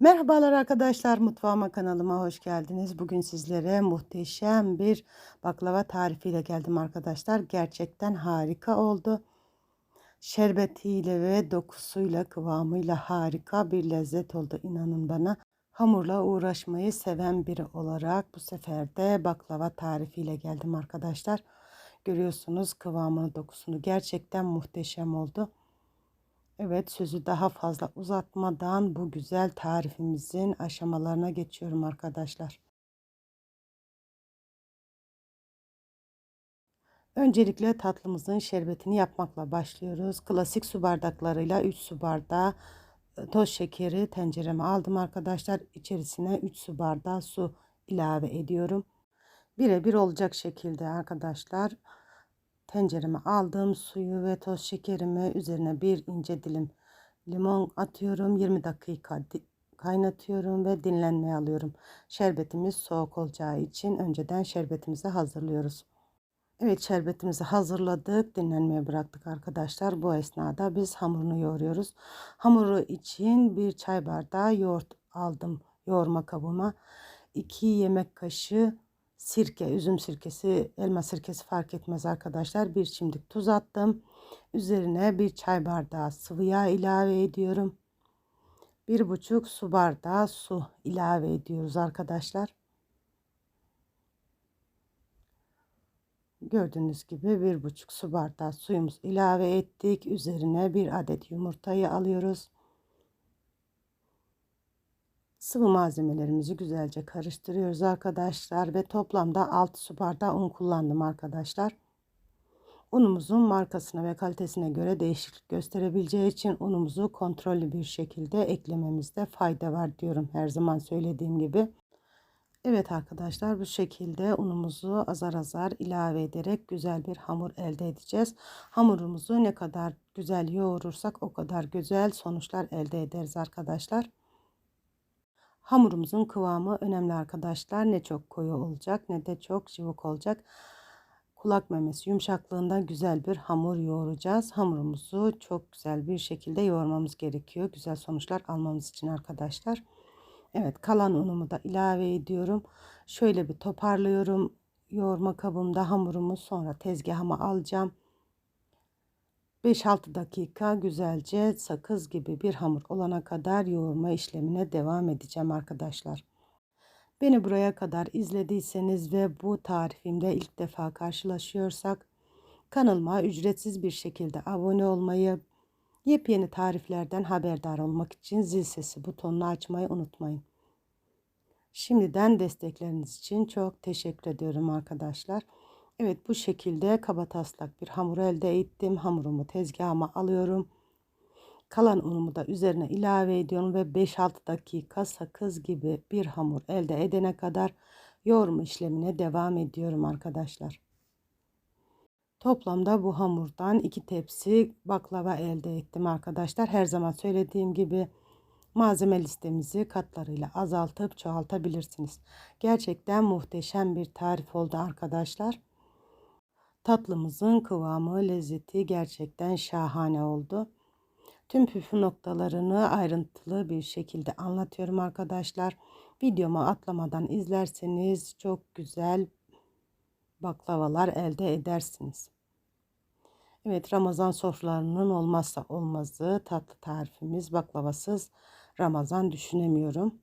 Merhabalar arkadaşlar, mutfağıma kanalıma hoş geldiniz. Bugün sizlere muhteşem bir baklava tarifiyle geldim arkadaşlar. Gerçekten harika oldu. Şerbetiyle ve dokusuyla, kıvamıyla harika bir lezzet oldu inanın bana. Hamurla uğraşmayı seven biri olarak bu sefer de baklava tarifiyle geldim arkadaşlar. Görüyorsunuz kıvamını, dokusunu gerçekten muhteşem oldu. Evet sözü daha fazla uzatmadan bu güzel tarifimizin aşamalarına geçiyorum arkadaşlar. Öncelikle tatlımızın şerbetini yapmakla başlıyoruz. Klasik su bardaklarıyla 3 su bardağı e, toz şekeri tencereme aldım arkadaşlar. İçerisine 3 su bardağı su ilave ediyorum. Birebir olacak şekilde arkadaşlar tencereme aldığım suyu ve toz şekerimi üzerine bir ince dilim limon atıyorum. 20 dakika kaynatıyorum ve dinlenmeye alıyorum. Şerbetimiz soğuk olacağı için önceden şerbetimizi hazırlıyoruz. Evet şerbetimizi hazırladık. Dinlenmeye bıraktık arkadaşlar. Bu esnada biz hamurunu yoğuruyoruz. Hamuru için bir çay bardağı yoğurt aldım yoğurma kabıma. 2 yemek kaşığı sirke, üzüm sirkesi, elma sirkesi fark etmez arkadaşlar. Bir çimdik tuz attım. Üzerine bir çay bardağı sıvı yağ ilave ediyorum. Bir buçuk su bardağı su ilave ediyoruz arkadaşlar. Gördüğünüz gibi bir buçuk su bardağı suyumuz ilave ettik. Üzerine bir adet yumurtayı alıyoruz. Sıvı malzemelerimizi güzelce karıştırıyoruz arkadaşlar ve toplamda 6 su bardağı un kullandım arkadaşlar. Unumuzun markasına ve kalitesine göre değişiklik gösterebileceği için unumuzu kontrollü bir şekilde eklememizde fayda var diyorum her zaman söylediğim gibi. Evet arkadaşlar bu şekilde unumuzu azar azar ilave ederek güzel bir hamur elde edeceğiz. Hamurumuzu ne kadar güzel yoğurursak o kadar güzel sonuçlar elde ederiz arkadaşlar. Hamurumuzun kıvamı önemli arkadaşlar. Ne çok koyu olacak ne de çok cıvık olacak. Kulak memesi yumuşaklığında güzel bir hamur yoğuracağız. Hamurumuzu çok güzel bir şekilde yoğurmamız gerekiyor. Güzel sonuçlar almamız için arkadaşlar. Evet kalan unumu da ilave ediyorum. Şöyle bir toparlıyorum. Yoğurma kabımda hamurumu sonra tezgahıma alacağım. 5-6 dakika güzelce sakız gibi bir hamur olana kadar yoğurma işlemine devam edeceğim arkadaşlar. Beni buraya kadar izlediyseniz ve bu tarifimde ilk defa karşılaşıyorsak kanalıma ücretsiz bir şekilde abone olmayı, yepyeni tariflerden haberdar olmak için zil sesi butonunu açmayı unutmayın. Şimdiden destekleriniz için çok teşekkür ediyorum arkadaşlar. Evet bu şekilde kaba taslak bir hamur elde ettim. Hamurumu tezgahıma alıyorum. Kalan unumu da üzerine ilave ediyorum ve 5-6 dakika sakız gibi bir hamur elde edene kadar yoğurma işlemine devam ediyorum arkadaşlar. Toplamda bu hamurdan 2 tepsi baklava elde ettim arkadaşlar. Her zaman söylediğim gibi malzeme listemizi katlarıyla azaltıp çoğaltabilirsiniz. Gerçekten muhteşem bir tarif oldu arkadaşlar. Tatlımızın kıvamı, lezzeti gerçekten şahane oldu. Tüm püf noktalarını ayrıntılı bir şekilde anlatıyorum arkadaşlar. Videomu atlamadan izlerseniz çok güzel baklavalar elde edersiniz. Evet Ramazan sofralarının olmazsa olmazı tatlı tarifimiz baklavasız Ramazan düşünemiyorum.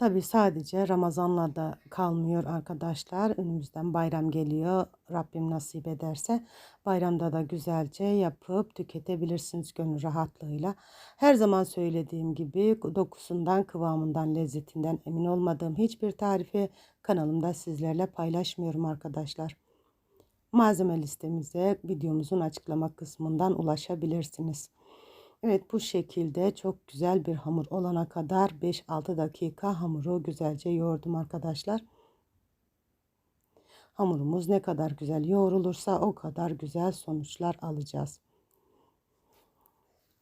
Tabi sadece Ramazan'la da kalmıyor arkadaşlar. Önümüzden bayram geliyor. Rabbim nasip ederse bayramda da güzelce yapıp tüketebilirsiniz gönül rahatlığıyla. Her zaman söylediğim gibi dokusundan, kıvamından, lezzetinden emin olmadığım hiçbir tarifi kanalımda sizlerle paylaşmıyorum arkadaşlar. Malzeme listemize videomuzun açıklama kısmından ulaşabilirsiniz. Evet bu şekilde çok güzel bir hamur olana kadar 5-6 dakika hamuru güzelce yoğurdum arkadaşlar. Hamurumuz ne kadar güzel yoğrulursa o kadar güzel sonuçlar alacağız.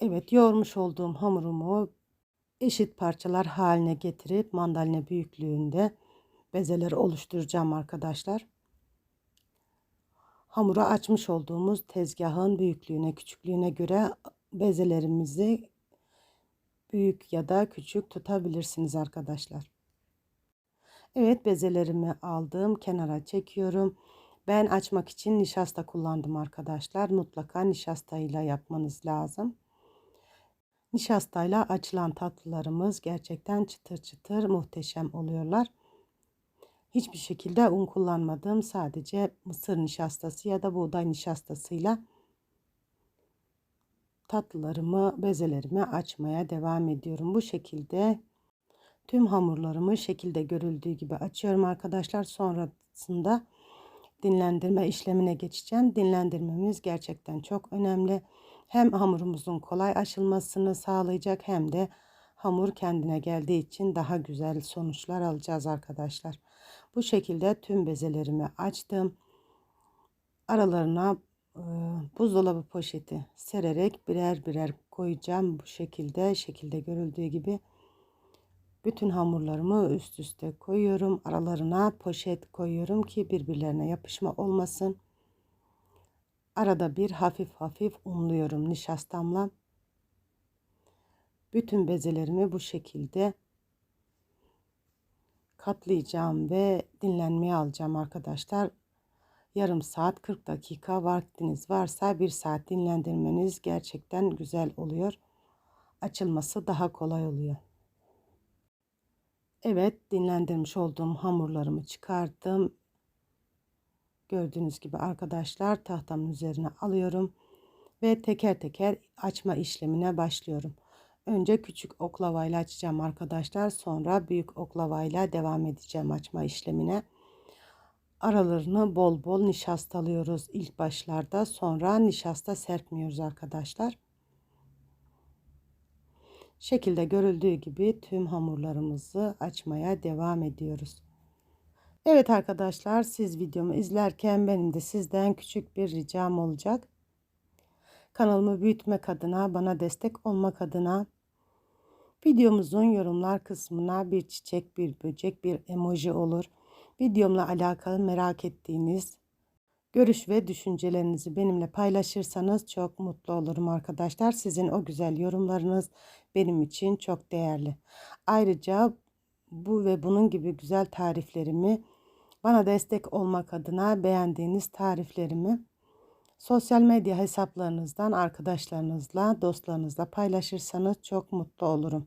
Evet yoğurmuş olduğum hamurumu eşit parçalar haline getirip mandalina büyüklüğünde bezeleri oluşturacağım arkadaşlar. Hamura açmış olduğumuz tezgahın büyüklüğüne küçüklüğüne göre bezelerimizi büyük ya da küçük tutabilirsiniz arkadaşlar. Evet bezelerimi aldım. Kenara çekiyorum. Ben açmak için nişasta kullandım arkadaşlar. Mutlaka nişastayla yapmanız lazım. Nişastayla açılan tatlılarımız gerçekten çıtır çıtır muhteşem oluyorlar. Hiçbir şekilde un kullanmadım. Sadece mısır nişastası ya da buğday nişastasıyla tatlılarımı, bezelerimi açmaya devam ediyorum. Bu şekilde tüm hamurlarımı şekilde görüldüğü gibi açıyorum arkadaşlar. Sonrasında dinlendirme işlemine geçeceğim. Dinlendirmemiz gerçekten çok önemli. Hem hamurumuzun kolay açılmasını sağlayacak hem de hamur kendine geldiği için daha güzel sonuçlar alacağız arkadaşlar. Bu şekilde tüm bezelerimi açtım. Aralarına buzdolabı poşeti sererek birer birer koyacağım. Bu şekilde şekilde görüldüğü gibi bütün hamurlarımı üst üste koyuyorum. Aralarına poşet koyuyorum ki birbirlerine yapışma olmasın. Arada bir hafif hafif unluyorum nişastamla. Bütün bezelerimi bu şekilde katlayacağım ve dinlenmeye alacağım arkadaşlar. Yarım saat 40 dakika vaktiniz varsa bir saat dinlendirmeniz gerçekten güzel oluyor. Açılması daha kolay oluyor. Evet dinlendirmiş olduğum hamurlarımı çıkarttım. Gördüğünüz gibi arkadaşlar tahtamın üzerine alıyorum ve teker teker açma işlemine başlıyorum. Önce küçük oklavayla açacağım arkadaşlar. Sonra büyük oklavayla devam edeceğim açma işlemine. Aralarını bol bol nişastalıyoruz ilk başlarda. Sonra nişasta serpmiyoruz arkadaşlar. Şekilde görüldüğü gibi tüm hamurlarımızı açmaya devam ediyoruz. Evet arkadaşlar siz videomu izlerken benim de sizden küçük bir ricam olacak. Kanalımı büyütmek adına, bana destek olmak adına videomuzun yorumlar kısmına bir çiçek, bir böcek, bir emoji olur. Videomla alakalı merak ettiğiniz görüş ve düşüncelerinizi benimle paylaşırsanız çok mutlu olurum arkadaşlar. Sizin o güzel yorumlarınız benim için çok değerli. Ayrıca bu ve bunun gibi güzel tariflerimi bana destek olmak adına beğendiğiniz tariflerimi sosyal medya hesaplarınızdan arkadaşlarınızla, dostlarınızla paylaşırsanız çok mutlu olurum.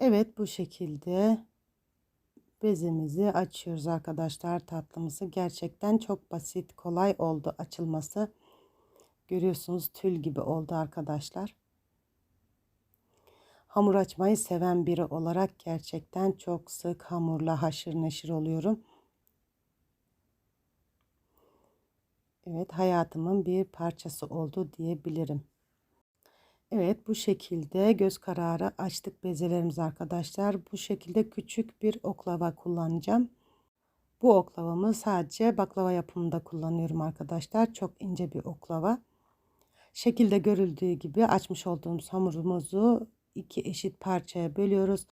Evet bu şekilde bezimizi açıyoruz arkadaşlar tatlımızı. Gerçekten çok basit, kolay oldu açılması. Görüyorsunuz tül gibi oldu arkadaşlar. Hamur açmayı seven biri olarak gerçekten çok sık hamurla haşır neşir oluyorum. Evet hayatımın bir parçası oldu diyebilirim. Evet bu şekilde göz kararı açtık bezelerimiz arkadaşlar. Bu şekilde küçük bir oklava kullanacağım. Bu oklavamı sadece baklava yapımında kullanıyorum arkadaşlar. Çok ince bir oklava. Şekilde görüldüğü gibi açmış olduğumuz hamurumuzu iki eşit parçaya bölüyoruz.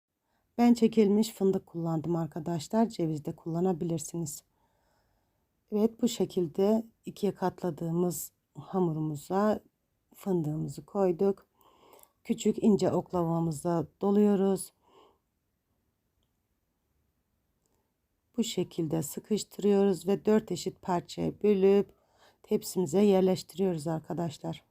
Ben çekilmiş fındık kullandım arkadaşlar. Ceviz de kullanabilirsiniz. Evet bu şekilde ikiye katladığımız hamurumuza fındığımızı koyduk. Küçük ince oklavamıza doluyoruz. Bu şekilde sıkıştırıyoruz ve dört eşit parçaya bölüp tepsimize yerleştiriyoruz arkadaşlar.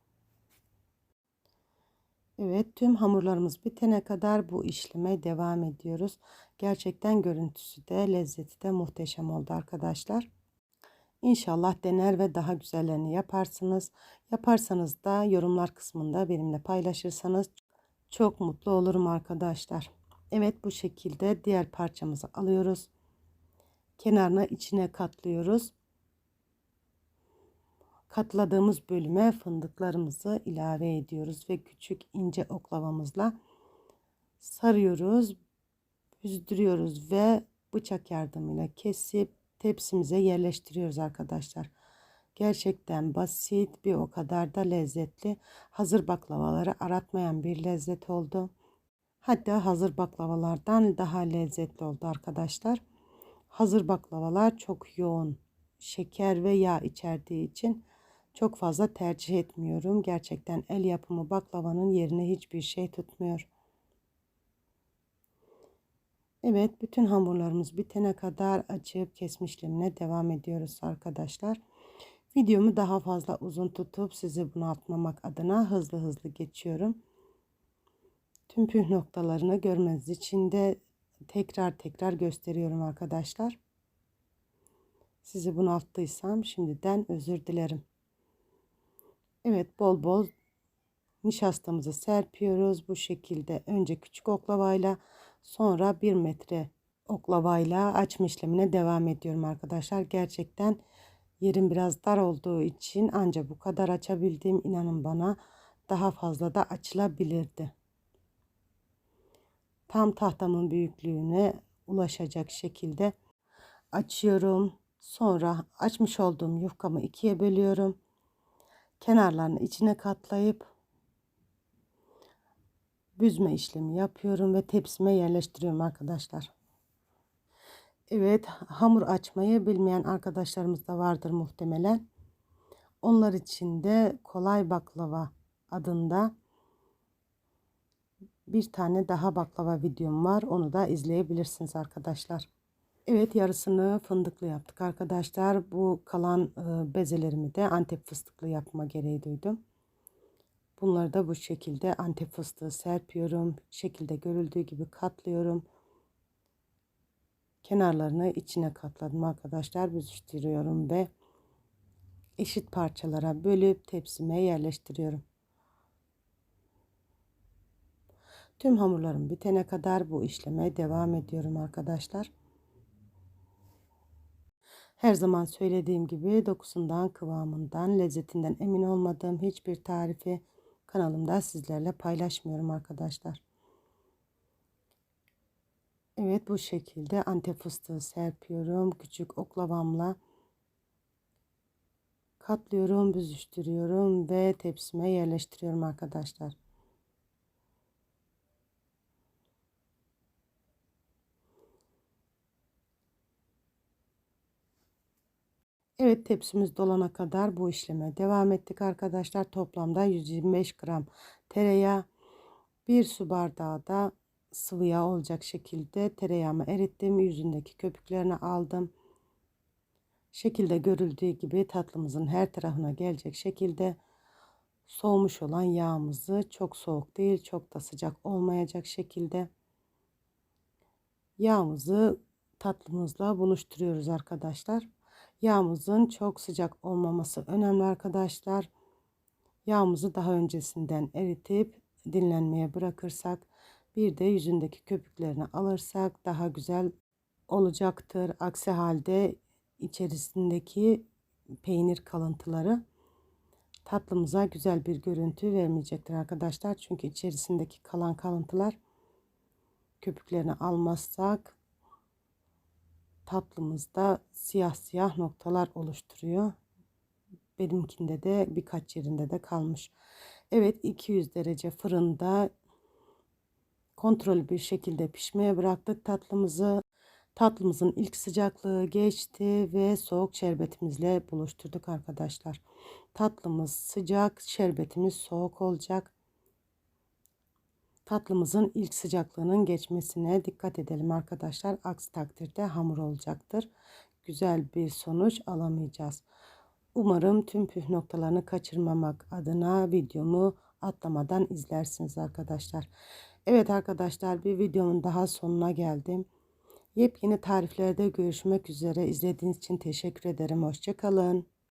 Evet tüm hamurlarımız bitene kadar bu işleme devam ediyoruz. Gerçekten görüntüsü de lezzeti de muhteşem oldu arkadaşlar. İnşallah dener ve daha güzellerini yaparsınız. Yaparsanız da yorumlar kısmında benimle paylaşırsanız çok mutlu olurum arkadaşlar. Evet bu şekilde diğer parçamızı alıyoruz. Kenarına içine katlıyoruz. Katladığımız bölüme fındıklarımızı ilave ediyoruz ve küçük ince oklavamızla sarıyoruz, büzdürüyoruz ve bıçak yardımıyla kesip tepsimize yerleştiriyoruz arkadaşlar. Gerçekten basit bir o kadar da lezzetli. Hazır baklavaları aratmayan bir lezzet oldu. Hatta hazır baklavalardan daha lezzetli oldu arkadaşlar. Hazır baklavalar çok yoğun şeker ve yağ içerdiği için çok fazla tercih etmiyorum. Gerçekten el yapımı baklavanın yerine hiçbir şey tutmuyor. Evet, bütün hamurlarımız bitene kadar açıp kesme işlemine devam ediyoruz arkadaşlar. Videomu daha fazla uzun tutup sizi bunaltmamak adına hızlı hızlı geçiyorum. Tüm püh noktalarını görmeniz için de tekrar tekrar gösteriyorum arkadaşlar. Sizi bunalttıysam şimdiden özür dilerim. Evet bol bol nişastamızı serpiyoruz. Bu şekilde önce küçük oklavayla sonra 1 metre oklavayla açma işlemine devam ediyorum arkadaşlar. Gerçekten yerim biraz dar olduğu için ancak bu kadar açabildim. İnanın bana daha fazla da açılabilirdi. Tam tahtamın büyüklüğüne ulaşacak şekilde açıyorum. Sonra açmış olduğum yufkamı ikiye bölüyorum. Kenarlarını içine katlayıp büzme işlemi yapıyorum ve tepsime yerleştiriyorum arkadaşlar. Evet hamur açmayı bilmeyen arkadaşlarımız da vardır muhtemelen. Onlar için de kolay baklava adında bir tane daha baklava videom var. Onu da izleyebilirsiniz arkadaşlar. Evet yarısını fındıklı yaptık arkadaşlar. Bu kalan e, bezelerimi de antep fıstıklı yapma gereği duydum. Bunları da bu şekilde antep fıstığı serpiyorum. Şekilde görüldüğü gibi katlıyorum. Kenarlarını içine katladım arkadaşlar. Büzüştürüyorum ve eşit parçalara bölüp tepsime yerleştiriyorum. Tüm hamurlarım bitene kadar bu işleme devam ediyorum arkadaşlar. Her zaman söylediğim gibi dokusundan, kıvamından, lezzetinden emin olmadığım hiçbir tarifi kanalımda sizlerle paylaşmıyorum arkadaşlar. Evet bu şekilde antep fıstığı serpiyorum. Küçük oklavamla katlıyorum, büzüştürüyorum ve tepsime yerleştiriyorum arkadaşlar. Evet tepsimiz dolana kadar bu işleme devam ettik arkadaşlar. Toplamda 125 gram tereyağı, bir su bardağı da sıvı yağ olacak şekilde tereyağımı erittim. Yüzündeki köpüklerini aldım. Şekilde görüldüğü gibi tatlımızın her tarafına gelecek şekilde soğumuş olan yağımızı çok soğuk değil çok da sıcak olmayacak şekilde yağımızı tatlımızla buluşturuyoruz arkadaşlar. Yağımızın çok sıcak olmaması önemli arkadaşlar. Yağımızı daha öncesinden eritip dinlenmeye bırakırsak bir de yüzündeki köpüklerini alırsak daha güzel olacaktır. Aksi halde içerisindeki peynir kalıntıları tatlımıza güzel bir görüntü vermeyecektir arkadaşlar. Çünkü içerisindeki kalan kalıntılar köpüklerini almazsak tatlımızda siyah siyah noktalar oluşturuyor. Benimkinde de birkaç yerinde de kalmış. Evet 200 derece fırında kontrollü bir şekilde pişmeye bıraktık tatlımızı. Tatlımızın ilk sıcaklığı geçti ve soğuk şerbetimizle buluşturduk arkadaşlar. Tatlımız sıcak, şerbetimiz soğuk olacak. Tatlımızın ilk sıcaklığının geçmesine dikkat edelim arkadaşlar. Aksi takdirde hamur olacaktır. Güzel bir sonuç alamayacağız. Umarım tüm püf noktalarını kaçırmamak adına videomu atlamadan izlersiniz arkadaşlar. Evet arkadaşlar bir videomun daha sonuna geldim. Yepyeni tariflerde görüşmek üzere. İzlediğiniz için teşekkür ederim. Hoşçakalın.